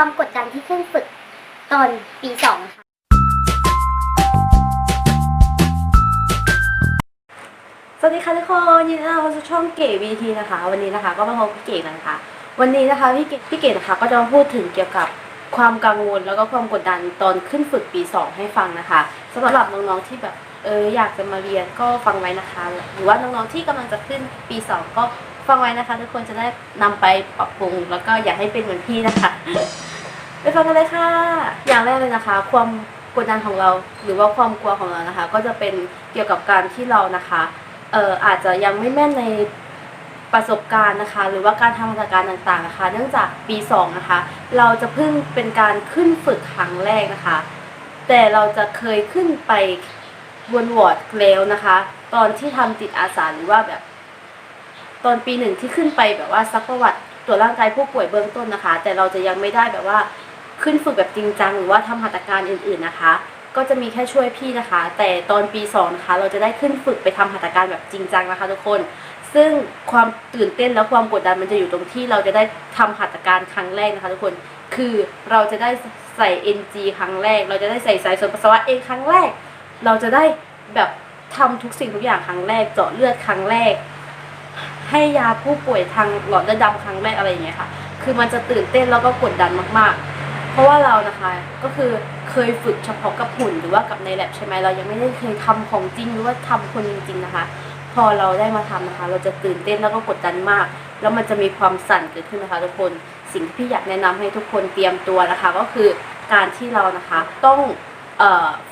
ความกดดันที่ขึ้นฝึกตอนปีสองค่ะ สวัสดีค่ะทุกคนยินดีต้อนรับเข้าสู่ช่องเก๋วีทีนะคะ วันนี้นะคะก็มาพบพี่เก๋นะคะวันนี้นะคะพี่เก๋พี่เก๋นะคะก็จะมาพูดถึงเกี่ยวกับความกังวลแล้วก็ความกดดันตอนขึ้นฝึกปี2ให้ฟังนะคะสำหรับน้องๆที่แบบเอออยากจะมาเรียนก็ฟังไว้นะคะ หรือว่าน้องๆที่กำลังจะขึ้นปี2ก็ฟังไว้นะคะ ทุกคนจะได้นำไปปรับปรุง แล้วก็อยากให้เป็นเหมือนพี่นะคะ ไปฟังกันเลยค่ะ อย่างแรกเลยนะคะ ความกดดันของเราหรือว่าความกลัวของเรานะคะ ก็จะเป็นเกี่ยวกับการที่เรานะคะเอ่ออาจจะยังไม่แม่นในประสบการณ์นะคะ หรือว่าการทำมาตรการต่างๆนะคะ เนื่องจากปี2นะคะ เราจะเพิ่งเป็นการขึ้นฝึกครั้งแรกนะคะ แต่เราจะเคยขึ้นไปบนวอร์ดแล้วนะคะ ตอนที่ทำจิตอาสาหรือว่าแบบ ตอนปีหนึ่งที่ขึ้นไปแบบว่าซักประวัติตรวจร่างกายผู้ป่วยเบื้องต้นนะคะ แต่เราจะยังไม่ได้แบบว่า ขึ้นฝึกแบบจริงจังหรือว่าทำหัตถการอื่นๆนะคะ ก็จะมีแค่ช่วยพี่นะคะ แต่ตอนปี2นะคะเราจะได้ขึ้นฝึกไปทำหัตถการแบบจริงจังนะคะ ทุกคน ซึ่งความตื่นเต้นและความกดดันมันจะอยู่ตรงที่เราจะได้ทำหัตถการครั้งแรกนะคะ ทุกคนคือเราจะได้ใส่ NG ครั้งแรก เราจะได้ใส่สายส่วนปัสสาวะเองครั้งแรก เราจะได้แบบทำทุกสิ่งทุกอย่างครั้งแรก เจาะเลือดครั้งแรก ให้ยาผู้ป่วยทางหลอดเลือดดำครั้งแรกอะไรอย่างเงี้ยค่ะ คือมันจะตื่นเต้นแล้วก็กดดันมากๆ เพราะว่าเรานะคะก็คือเคยฝึกเฉพาะกับหุ่นหรือว่ากับในแลบใช่ไหมเรายังไม่ได้เคยทำของจริงหรือว่าทำคนจริง ๆนะคะ พอเราได้มาทำนะคะ เราจะตื่นเต้นแล้วก็กดดันมาก แล้วมันจะมีความสั่นเกิดขึ้นนะคะ ทุกคนสิ่งที่พี่อยากแนะนำให้ทุกคนเตรียมตัวนะคะ ก็คือการที่เรานะคะต้อง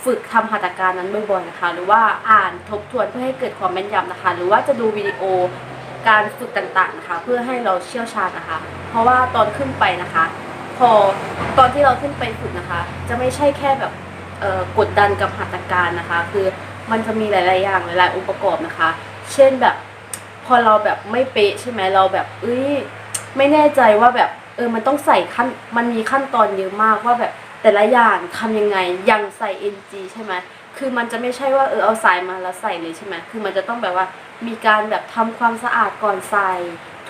ฝึกทำหัตถการนั้นบ่อยๆนะคะ หรือว่าอ่านทบทวนเพื่อให้เกิดความแม่นยำนะคะ หรือว่าจะดูวิดีโอการฝึกต่างๆนะคะ เพื่อให้เราเชี่ยวชาญนะคะ เพราะว่าตอนขึ้นไปนะคะ พอตอนที่เราขึ้นไปฝึกนะคะ จะไม่ใช่แค่แบบกดดันกับหัตถการนะคะ คือมันจะมีหลาย ๆ อย่างหลาย ๆ องค์ประกอบนะคะ เช่นแบบพอเราแบบไม่เป๊ะใช่ไหมเราแบบเอ้ยไม่แน่ใจว่าแบบเออมันต้องใส่ขั้นมันมีขั้นตอนเยอะมากว่าแบบแต่ละอย่างทำยังไงยังใส่ NG ใช่ไหมคือมันจะไม่ใช่ว่าเออเอาสายมาแล้วใส่เลยใช่ไหมคือมันจะต้องแบบว่ามีการแบบทำความสะอาดก่อนใส่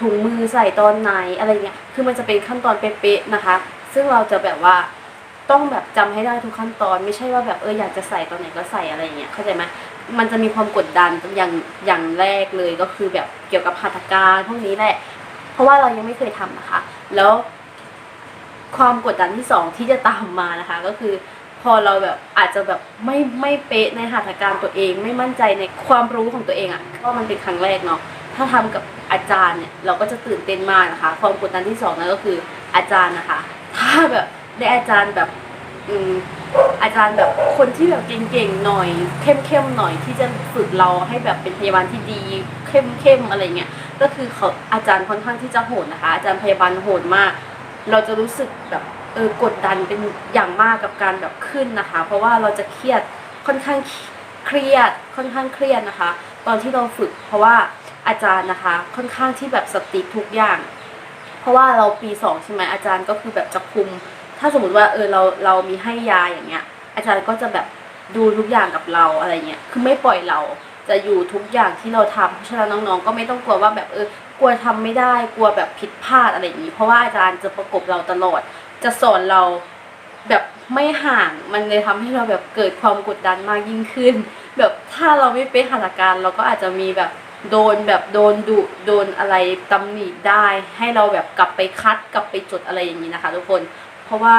ถุงมือใส่ตอนไหนอะไรเงี้ย คือมันจะเป็นขั้นตอนเป๊ะๆนะคะ ซึ่งเราจะแบบว่าต้องแบบจำให้ได้ทุกขั้นตอน ไม่ใช่ว่าแบบเอออยากจะใส่ตอนไหนก็ใส่อะไรเงี้ย เข้าใจไหมมันจะมีความกดดันอย่างอย่างแรกเลยก็คือแบบเกี่ยวกับหัตถการพวกนี้แหละ เพราะว่าเรายังไม่เคยทำนะคะ แล้ว ความกดดันที่สองที่จะตามมานะคะ ก็คือพอเราแบบอาจจะแบบไม่ไม่เป๊ะในหัตถการตัวเอง ไม่มั่นใจในความรู้ของตัวเองอะ่ะเพราะมันเป็นครั้งแรกเนาะ ถ้าทำกับอาจารย์เนี่ยเราก็จะตื่นเต้นมากนะคะ ความกดดันที่สองนั่นก็คืออาจารย์นะคะ ถ้าแบบได้อาจารย์แบบอืมอาจารย์แบบคนที่แบบเก่งๆหน่อย เข้มๆหน่อยที่จะฝึกเราให้แบบเป็นพยาบาลที่ดีเข้มๆอะไรเงี้ยก็คือเขาอาจารย์ค่อนข้างที่จะโหดนะคะ อาจารย์พยาบาลโหดมาก เราจะรู้สึกแบบเออกดดันเป็นอย่างมากกับการแบบขึ้นนะคะ เพราะว่าเราจะเครียดค่อนข้างเครียดค่อนข้างเครียดนะคะ ตอนที่เราฝึกเพราะว่า อาจารย์นะคะ ค่อนข้างที่แบบสติทุกอย่าง เพราะว่าเราปีสองใช่ไหมอาจารย์ก็คือแบบจะคุม ถ้าสมมติว่าเออเราเรามีให้ยาอย่างเงี้ย อาจารย์ก็จะแบบดูทุกอย่างกับเราอะไรเงี้ยคือไม่ปล่อยเราจะอยู่ทุกอย่างที่เราทำเพราะฉะนั้นน้องๆ ก็ไม่ต้องกลัวว่าแบบเออกลัวทำไม่ได้กลัวแบบผิดพลาดอะไรอย่างนี้ เพราะว่าอาจารย์จะประกบเราตลอด จะสอนเราแบบไม่ห่างมันเลยทำให้เราแบบเกิดความกดดันมากยิ่งขึ้น แบบถ้าเราไม่เป๊ะหัตถการเราก็อาจจะมีแบบ โดนแบบโดนดุโดนอะไรตำหนิได้ ให้เราแบบกลับไปคัดกลับไปจดอะไรอย่างนี้นะคะ ทุกคน เพราะว่า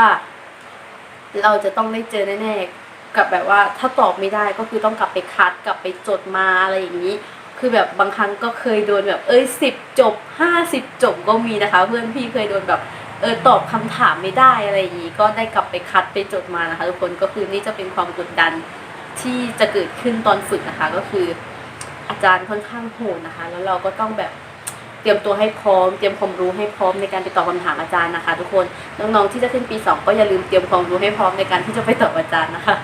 เราจะต้องได้เจอแน่ๆกับแบบว่าถ้าตอบไม่ได้ก็คือต้องกลับไปคัดกลับไปจดมาอะไรอย่างนี้ คือแบบบางครั้งก็เคยโดนแบบเอ้ยสิบจบห้าสิบจบก็มีนะคะ เพื่อนพี่เคยโดนแบบเออตอบคำถามไม่ได้อะไรอย่างนี้ ก็ได้กลับไปคัดไปจดมานะคะ ทุกคนก็คือนี่จะเป็นความกดดันที่จะเกิดขึ้นตอนฝึกนะคะก็คือ อาจารย์ค่อนข้างโหดนะคะ แล้วเราก็ต้องแบบเตรียมตัวให้พร้อม เตรียมความรู้ให้พร้อมในการไปตอบคำถามอาจารย์นะคะ ทุกคนน้องๆที่จะขึ้นปีสองก็อย่าลืมเตรียมความรู้ให้พร้อมในการที่จะไปตอบอาจารย์นะคะ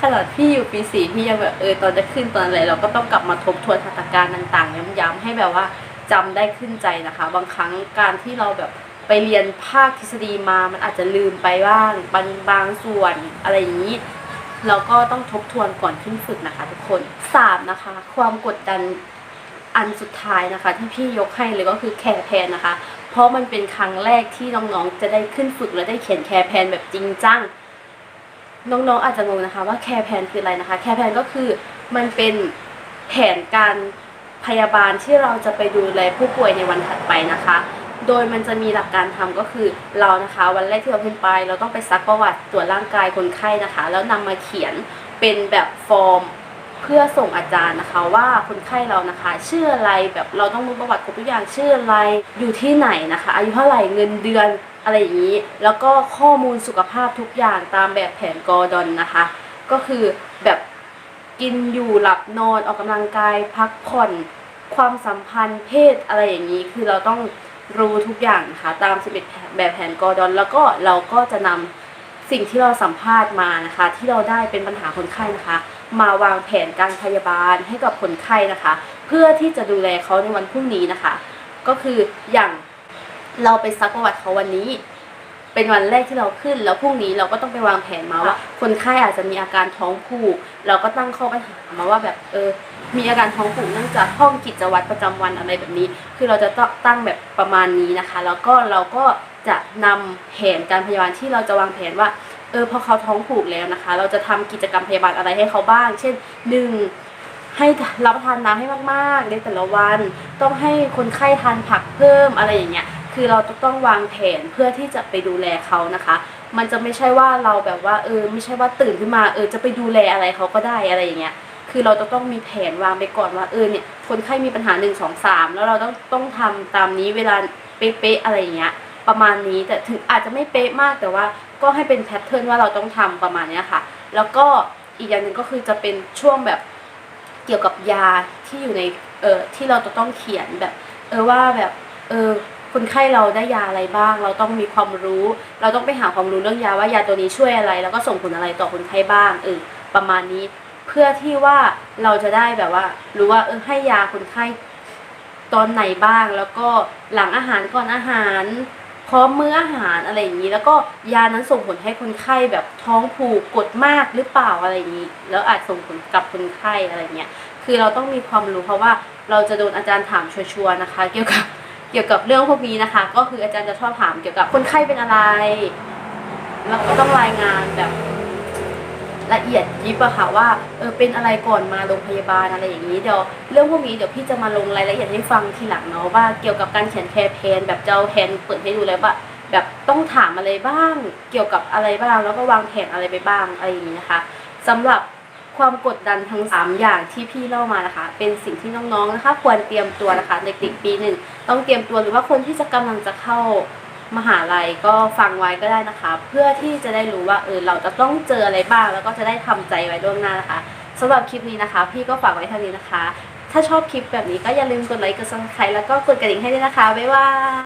ขนาดพี่อยู่ปีสี่พี่ยังแบบเออตอนจะขึ้นตอนอะไรเราก็ต้องกลับมาทบทวนหัตถการต่างๆย้ำๆให้แบบว่าจำได้ขึ้นใจนะคะ บางครั้งการที่เราแบบไปเรียนภาคทฤษฎีมา มันอาจจะลืมไปบ้างบางบางส่วนอะไรอย่างนี้ เราก็ต้องทบทวนก่อนขึ้นฝึกนะคะ ทุกคนสามนะคะ ความกดดันอันสุดท้ายนะคะ ที่พี่ยกให้เลยก็คือแคร์แพนนะคะ เพราะมันเป็นครั้งแรกที่น้องๆจะได้ขึ้นฝึกและได้เขียนแคร์แพนแบบจริงจังน้องๆอาจจะงงนะคะว่าแคร์แพนคืออะไรนะคะ แคร์แพนก็คือมันเป็นแผนการพยาบาลที่เราจะไปดูแลผู้ป่วยในวันถัดไปนะคะ โดยมันจะมีหลักการทำก็คือเรานะคะ วันแรกที่เราขึ้นไป เราต้องไปซักประวัติตรวจร่างกายคนไข้นะคะ แล้วนำมาเขียนเป็นแบบฟอร์มเพื่อส่งอาจารย์นะคะว่าคนไข้เรานะคะชื่ออะไรแบบเราต้องรู้ประวัติครบทุกอย่างชื่ออะไรอยู่ที่ไหนนะคะ อายุเท่าไหร่เงินเดือนอะไรอย่างนี้ แล้วก็ข้อมูลสุขภาพทุกอย่างตามแบบแผนกอร์ดอนนะคะ ก็คือแบบกินอยู่หลับนอนออกกำลังกายพักผ่อน ความสัมพันธ์เพศอะไรอย่างนี้ คือเราต้อง รู้ทุกอย่างนะคะตาม 11 แบบแผนกอร์ดอน แล้วก็เราก็จะนำสิ่งที่เราสัมภาษณ์มานะคะ ที่เราได้เป็นปัญหาคนไข้นะคะ มาวางแผนการพยาบาลให้กับคนไข้นะคะ เพื่อที่จะดูแลเขาในวันพรุ่งนี้นะคะ ก็คืออย่างเราไปซักประวัติเขาวันนี้ เป็นวันแรกที่เราขึ้น แล้วพรุ่งนี้เราก็ต้องไปวางแผนมาว่า คนไข้อาจจะมีอาการท้องผูก เราก็ตั้งข้อปัญหามาว่าแบบเออ มีอาการท้องผูกเนื่องจากห้องกิจวัตรประจำวันอะไรแบบนี้ คือเราจะต้องตั้งแบบประมาณนี้นะคะ แล้วก็เราก็จะนำแผนการพยาบาลที่เราจะวางแผนว่าเออพอเขาท้องผูกแล้วนะคะ เราจะทำกิจกรรมพยาบาลอะไรให้เขาบ้าง เช่นหนึ่งให้รับประทานน้ำให้มากๆในแต่ละวัน ต้องให้คนไข้ทานผักเพิ่มอะไรอย่างเงี้ยคือเราต้องวางแผนเพื่อที่จะไปดูแลเขานะคะ มันจะไม่ใช่ว่าเราแบบว่าเออไม่ใช่ว่าตื่นขึ้นมาเออจะไปดูแลอะไรเขาก็ได้อะไรอย่างเงี้ย คือเราจะต้องมีแผนวางไปก่อนว่าเออเนี่ยคนไข้มีปัญหาหนึ่งสองสามแล้วเราต้องต้องทำตามนี้เวลาเป๊ะๆอะไรอย่างเงี้ย ประมาณนี้แต่ถึงอาจจะไม่เป๊ะมากแต่ว่าก็ให้เป็นแพทเทิร์นว่าเราต้องทำประมาณเนี้ยค่ะ แล้วก็อีกอย่างหนึ่งก็คือจะเป็นช่วงแบบเกี่ยวกับยาที่อยู่ในเออที่เราจะต้องเขียนแบบ เออว่าแบบเออคนไข้เราได้ยาอะไรบ้าง เราต้องมีความรู้ เราต้องไปหาความรู้เรื่องยาว่ายาตัวนี้ช่วยอะไร แล้วก็ส่งผลอะไรต่อคนไข้บ้างเออประมาณนี้ เพื่อที่ว่าเราจะได้แบบว่า รู้ว่าเออให้ยาคนไข้ตอนไหนบ้าง แล้วก็หลังอาหารก่อนอาหารพร้อมมื้ออาหารอะไรอย่างนี้ แล้วก็ยานั้นส่งผลให้คนไข้แบบท้องผูกกดมากหรือเปล่าอะไรอย่างนี้ แล้วอาจส่งผลกับคนไข้อะไรเงี้ยคือเราต้องมีความรู้เพราะว่าเราจะโดนอาจารย์ถามชัวร์ๆนะคะ เกี่ยวกับเกี่ยวกับเรื่องพวกนี้นะคะ ก็คืออาจารย์จะชอบถามเกี่ยวกับคนไข้เป็นอะไร แล้วก็ต้องรายงานแบบ ละเอียดยิบอะค่ะว่าเออเป็นอะไรก่อนมาโรงพยาบาลอะไรอย่างนี้เดี๋ยวเรื่องพวกนี้เดี๋ยวพี่จะมาลงรายละเอียดให้ฟังทีหลังเนาะว่าเกี่ยวกับการเขียนแคร์เพนแบบเจ้าแพนเปิดให้ดูแล้วว่าแบบต้องถามอะไรบ้าง เกี่ยวกับอะไรบ้างแล้วก็วางแผนอะไรไปบ้างอะไรอย่างนี้นะคะสำหรับความกดดันทั้ง 3 อย่างที่พี่เล่ามานะคะ เป็นสิ่งที่น้องๆนะคะ ควรเตรียมตัวนะคะเด็กๆปีหนึ่งต้องเตรียมตัวหรือว่าคนที่จะกำลังจะเข้า มหาลัยก็ฟังไว้ก็ได้นะคะ เพื่อที่จะได้รู้ว่าเออเราจะต้องเจออะไรบ้าง แล้วก็จะได้ทำใจไว้ล่วงหน้านะคะสำหรับคลิปนี้นะคะ พี่ก็ฝากไว้เท่านี้นะคะ ถ้าชอบคลิปแบบนี้ก็อย่าลืมกดไลค์กดซับสไครต์แล้วก็กดกระดิ่งให้ด้วยนะคะบ๊ายบาย